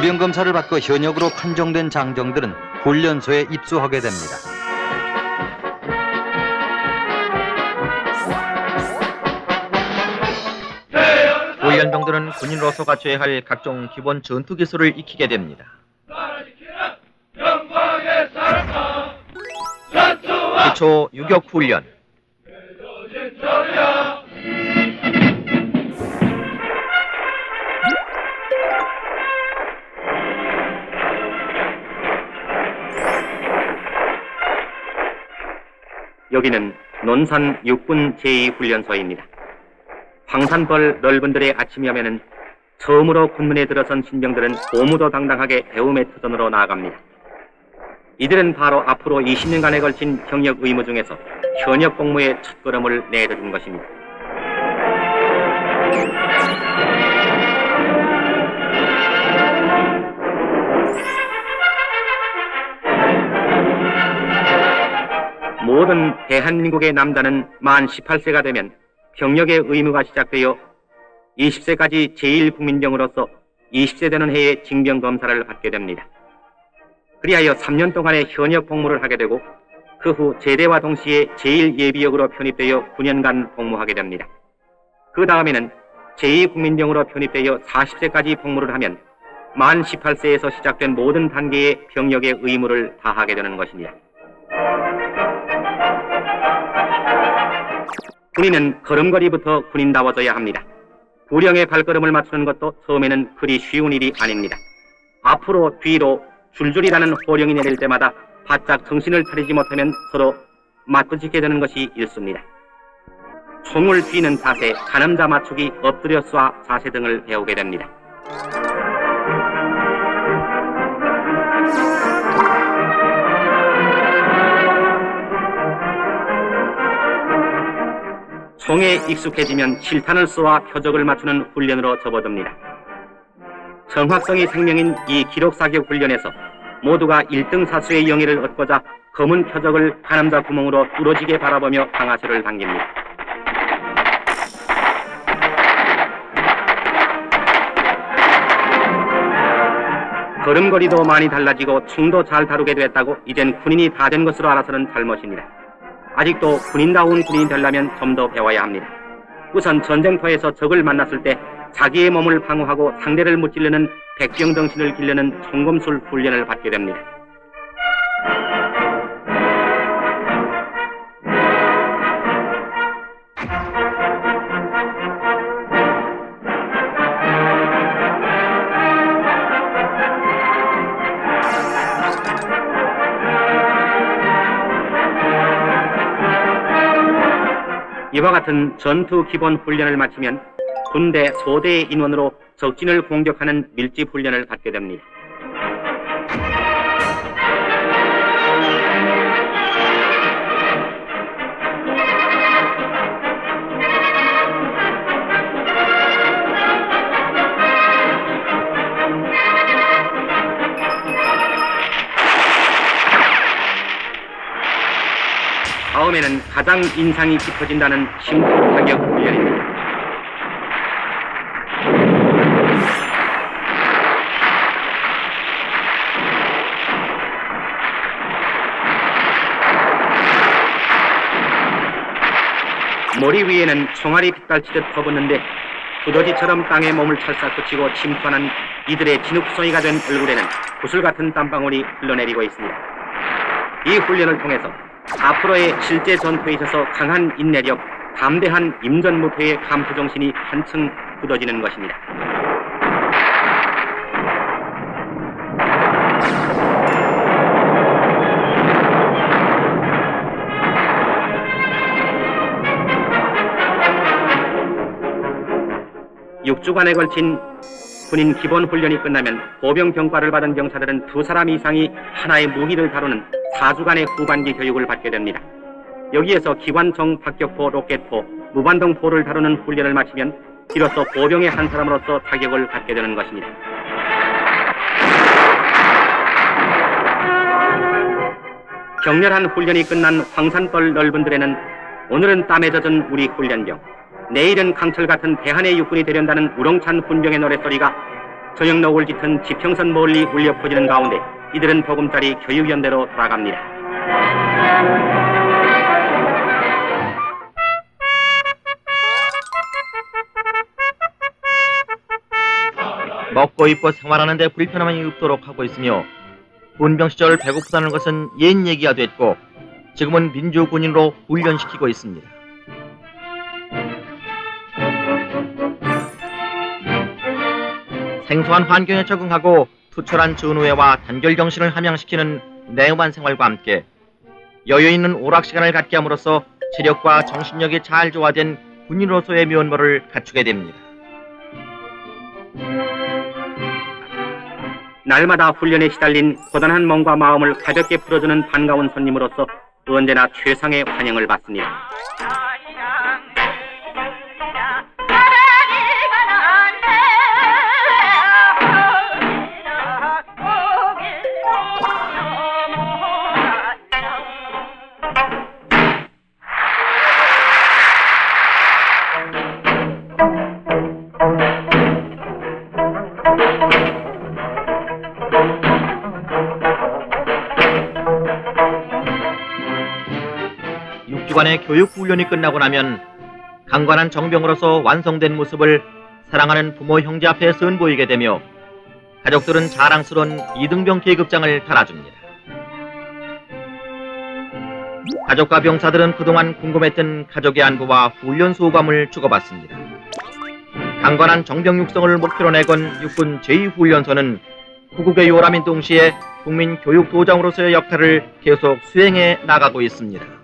신병 검사를 받고 현역으로 판정된 장정들은 훈련소에 입소하게 됩니다. 훈련병들은 군인으로서 갖춰야 할 각종 기본 전투 기술을 익히게 됩니다. 기초 유격 훈련, 여기는 논산 육군 제2훈련소입니다. 황산벌 넓은들의 아침이하면은 처음으로 군문에 들어선 신병들은 고무도 당당하게 배움의 터전으로 나아갑니다. 이들은 바로 앞으로 20년간에 걸친 경력 의무 중에서 현역 복무의 첫걸음을 내디딘 것입니다. 모든 대한민국의 남자는 만 18세가 되면 병력의 의무가 시작되어 20세까지 제1국민병으로서 20세 되는 해에 징병검사를 받게 됩니다. 그리하여 3년 동안의 현역 복무를 하게 되고 그 후 제대와 동시에 제1예비역으로 편입되어 9년간 복무하게 됩니다. 그 다음에는 제2국민병으로 편입되어 40세까지 복무를 하면 만 18세에서 시작된 모든 단계의 병력의 의무를 다하게 되는 것입니다. 군인은 걸음걸이부터 군인다워져야 합니다. 구령의 발걸음을 맞추는 것도 처음에는 그리 쉬운 일이 아닙니다. 앞으로 뒤로 줄줄이라는 호령이 내릴 때마다 바짝 정신을 차리지 못하면 서로 맞부딪게 되는 것이 일수입니다. 총을 쥐는 자세, 가늠자 맞추기, 엎드려 쏴 자세 등을 배우게 됩니다. 총에 익숙해지면 실탄을 쏘아 표적을 맞추는 훈련으로 접어듭니다. 정확성이 생명인 이 기록사격 훈련에서 모두가 1등 사수의 영예를 얻고자 검은 표적을 가남자 구멍으로 뚫어지게 바라보며 강화시를 당깁니다. 걸음걸이도 많이 달라지고 총도 잘 다루게 됐다고 이젠 군인이 다 된 것으로 알아서는 잘못입니다. 아직도 군인다운 군인이 되려면 좀 더 배워야 합니다. 우선 전쟁터에서 적을 만났을 때 자기의 몸을 방어하고 상대를 무찌르는 백병 정신을 기르는 총검술 훈련을 받게 됩니다. 이와 같은 전투 기본 훈련을 마치면 군대 소대의 인원으로 적진을 공격하는 밀집 훈련을 받게 됩니다. 다음에는 가장 인상이 깊어진다는 심도 사격 훈련입니다. 머리 위에는 총알이 빗달치듯 퍼붓는데 두더지처럼 땅에 몸을 찰싹 붙이고 침투하는 이들의 진흙송이가 된 얼굴에는 구슬 같은 땀방울이 흘러내리고 있습니다. 이 훈련을 통해서 앞으로의 실제 전투에 있어서 강한 인내력, 담대한 임전무태의 감투 정신이 한층 굳어지는 것입니다. 육주간에 걸친 군인 기본 훈련이 끝나면 보병 병과를 받은 병사들은 두 사람 이상이 하나의 무기를 다루는 4주간의 후반기 교육을 받게 됩니다. 여기에서 기관총, 박격포, 로켓포, 무반동포를 다루는 훈련을 마치면 비로소 보병의 한 사람으로서 자격을 갖게 되는 것입니다. 격렬한 훈련이 끝난 황산벌 넓은 들에는 오늘은 땀에 젖은 우리 훈련병, 내일은 강철 같은 대한의 육군이 되련다는 우렁찬 훈병의 노랫소리가 저녁록을 짙은 지평선 멀리 울려 퍼지는 가운데 이들은 보금자리 교육연대로 돌아갑니다. 먹고 입고 생활하는 데 불편함이 없도록 하고 있으며 군병 시절 배고프다는 것은 옛 얘기가 됐고 지금은 민주군인으로 훈련시키고 있습니다. 생소한 환경에 적응하고 투철한 전우회와 단결 정신을 함양시키는 내음한 생활과 함께 여유 있는 오락 시간을 갖게 함으로써 체력과 정신력이 잘 조화된 군인으로서의 면모를 갖추게 됩니다. 날마다 훈련에 시달린 고단한 몸과 마음을 가볍게 풀어주는 반가운 손님으로서 언제나 최상의 환영을 받습니다. 관의 교육 훈련이 끝나고 나면 강관한 정병으로서 완성된 모습을 사랑하는 부모 형제 앞에 선보이게 되며 가족들은 자랑스러운 이등병 계급장을 달아줍니다. 가족과 병사들은 그동안 궁금했던 가족의 안부와 훈련 소감을 주고받습니다. 강관한 정병 육성을 목표로 내건 육군 제2훈련소는 후국의 요람인 동시에 국민 교육 도장으로서의 역할을 계속 수행해 나가고 있습니다.